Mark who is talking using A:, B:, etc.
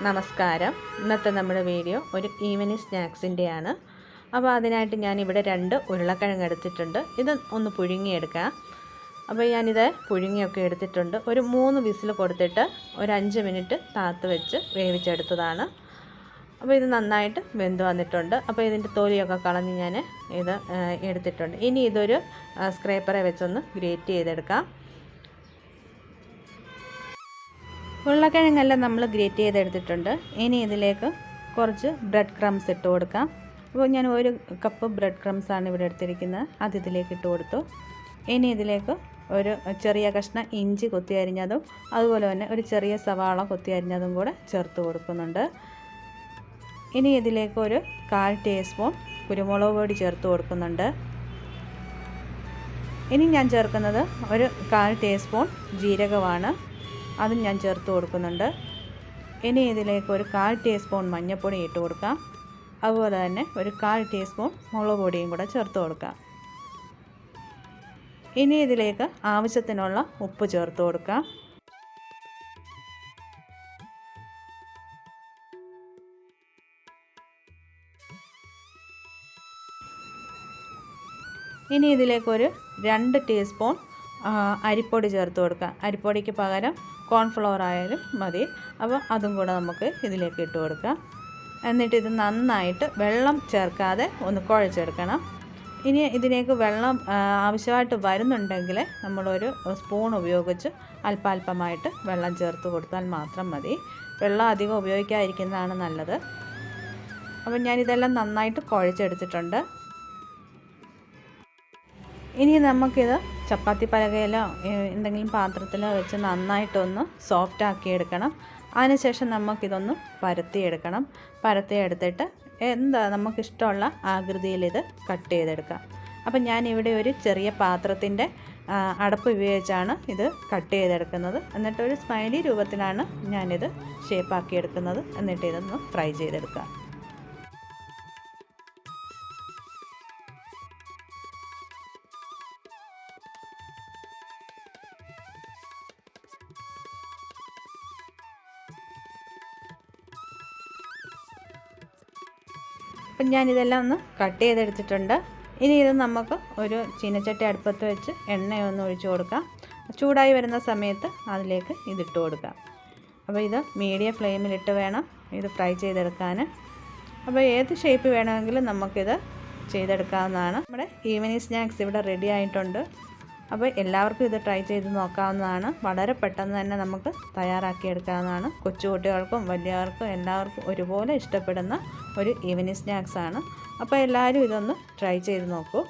A: നമസ്കാരം. ഇന്നത്തെ നമ്മുടെ വീഡിയോ ഒരു ഈവനിങ് സ്നാക്സിന്റെയാണ് അപ്പോൾ അതിനായിട്ട് ഞാൻ ഇവിടെ രണ്ട് ഉരുളക്കിഴങ്ങ് എടുത്തിട്ടുണ്ട്. ഇത് ഒന്ന് പുഴുങ്ങിയെടുക്കാം. അപ്പോൾ ഞാനിത് പുഴുങ്ങിയൊക്കെ എടുത്തിട്ടുണ്ട്. ഒരു മൂന്ന് വിസിൽ കൊടുത്തിട്ട് ഒരു അഞ്ച് മിനിറ്റ് താത്ത് വെച്ച് വേവിച്ചെടുത്തതാണ്. അപ്പോൾ ഇത് നന്നായിട്ട് വെന്ത് വന്നിട്ടുണ്ട്. അപ്പോൾ ഇതിന്റെ തൊലിയൊക്കെ കളഞ്ഞ് ഞാൻ ഇത് എടുത്തിട്ടുണ്ട്. ഇനി ഇതൊരു സ്ക്രേപ്പറെ വെച്ചൊന്ന് ഗ്രേറ്റ് ചെയ്തെടുക്കാം. ഉരുളക്കിഴങ്ങെല്ലാം നമ്മൾ ഗ്രേറ്റ് ചെയ്തെടുത്തിട്ടുണ്ട്. ഇനി ഇതിലേക്ക് കുറച്ച് ബ്രെഡ് ക്രംസ് ഇട്ട് കൊടുക്കാം. അപ്പോൾ ഞാൻ ഒരു കപ്പ് ബ്രെഡ് ക്രംസ് ആണ് ഇവിടെ എടുത്തിരിക്കുന്നത്. അത് ഇതിലേക്ക് ഇട്ട് കൊടുത്തു. ഇനി ഇതിലേക്ക് ഒരു ചെറിയ കഷ്ണം ഇഞ്ചി കൊത്തി അരിഞ്ഞതും അതുപോലെ തന്നെ ഒരു ചെറിയ സവാള കൊത്തി അരിഞ്ഞതും കൂടെ ചേർത്ത് കൊടുക്കുന്നുണ്ട്. ഇനി ഇതിലേക്ക് ഒരു കാൽ ടീസ്പൂൺ കുരുമുളക് പൊടി ചേർത്ത് കൊടുക്കുന്നുണ്ട്. ഇനി ഞാൻ ചേർക്കുന്നത് ഒരു കാൽ ടീസ്പൂൺ ജീരകമാണ്. അതും ഞാൻ ചേർത്ത് കൊടുക്കുന്നുണ്ട്. ഇനി ഇതിലേക്ക് ഒരു കാൽ ടീസ്പൂൺ മഞ്ഞൾപ്പൊടി ഇട്ട് കൊടുക്കാം. അതുപോലെ തന്നെ ഒരു കാൽ ടീസ്പൂൺ മുളക് പൊടിയും കൂടെ ചേർത്ത് കൊടുക്കാം. ഇനി ഇതിലേക്ക് ആവശ്യത്തിനുള്ള ഉപ്പ് ചേർത്ത് കൊടുക്കാം. ഇനി ഇതിലേക്കൊരു രണ്ട് ടീസ്പൂൺ അരിപ്പൊടി ചേർത്ത് കൊടുക്കുക. അരിപ്പൊടിക്ക് പകരം കോൺഫ്ലവർ ആയാലും മതി. അപ്പോൾ അതും കൂടെ നമുക്ക് ഇതിലേക്ക് ഇട്ട് കൊടുക്കാം എന്നിട്ട് ഇത് നന്നായിട്ട് വെള്ളം ചേർക്കാതെ ഒന്ന് കുഴച്ചെടുക്കണം. ഇനി ഇതിലേക്ക് വെള്ളം ആവശ്യമായിട്ട് വരുന്നുണ്ടെങ്കിൽ നമ്മളൊരു സ്പൂൺ ഉപയോഗിച്ച് അല്പാൽപമായിട്ട് വെള്ളം ചേർത്ത് കൊടുത്താൽ മാത്രം മതി. വെള്ളം അധികം ഉപയോഗിക്കാതിരിക്കുന്നതാണ് നല്ലത്. അപ്പം ഞാനിതെല്ലാം നന്നായിട്ട് കുഴച്ചെടുത്തിട്ടുണ്ട്. ഇനി നമുക്കിത് ചപ്പാത്തി പലകയിലോ എന്തെങ്കിലും പാത്രത്തിലോ വെച്ച് നന്നായിട്ടൊന്ന് സോഫ്റ്റ് ആക്കി എടുക്കണം. അതിനുശേഷം നമുക്കിതൊന്ന് പരത്തിയെടുക്കണം. പരത്തിയെടുത്തിട്ട് എന്താ നമുക്കിഷ്ടമുള്ള ആകൃതിയിൽ ഇത് കട്ട് ചെയ്തെടുക്കാം. അപ്പം ഞാനിവിടെ ഒരു ചെറിയ പാത്രത്തിന്റെ അടപ്പ് ഉപയോഗിച്ചാണ് ഇത് കട്ട് ചെയ്തെടുക്കുന്നത്. എന്നിട്ടൊരു സ്മൈലി രൂപത്തിലാണ് ഞാനിത് ഷേപ്പാക്കിയെടുക്കുന്നത് എന്നിട്ട് ഇതൊന്ന് ഫ്രൈ ചെയ്തെടുക്കാം. അപ്പം ഞാനിതെല്ലാം ഒന്ന് കട്ട് ചെയ്തെടുത്തിട്ടുണ്ട്. ഇനി ഇത് നമുക്ക് ഒരു ചീനച്ചട്ടി അടുപ്പത്ത് വെച്ച് എണ്ണയൊന്ന് ഒഴിച്ചു കൊടുക്കാം. ചൂടായി വരുന്ന സമയത്ത് അതിലേക്ക് ഇതിട്ട് കൊടുക്കാം. അപ്പോൾ ഇത് മീഡിയം ഫ്ലെയിമിലിട്ട് വേണം ഇത് ഫ്രൈ ചെയ്തെടുക്കാൻ. അപ്പോൾ ഏത് ഷേപ്പ് വേണമെങ്കിലും നമുക്കിത് ചെയ്തെടുക്കാവുന്നതാണ്. നമ്മുടെ ഈവനിങ് സ്നാക്സ് ഇവിടെ റെഡി ആയിട്ടുണ്ട്. അപ്പോൾ എല്ലാവർക്കും ഇത് ട്രൈ ചെയ്ത് നോക്കാവുന്നതാണ്. വളരെ പെട്ടെന്ന് തന്നെ നമുക്ക് തയ്യാറാക്കിയെടുക്കാവുന്നതാണ്. കൊച്ചുകുട്ടികൾക്കും വലിയവർക്കും എല്ലാവർക്കും ഒരുപോലെ ഇഷ്ടപ്പെടുന്ന ഒരു ഈവനിങ് സ്നാക്സാണ് അപ്പോൾ എല്ലാവരും ഇതൊന്ന് ട്രൈ ചെയ്ത് നോക്കൂ.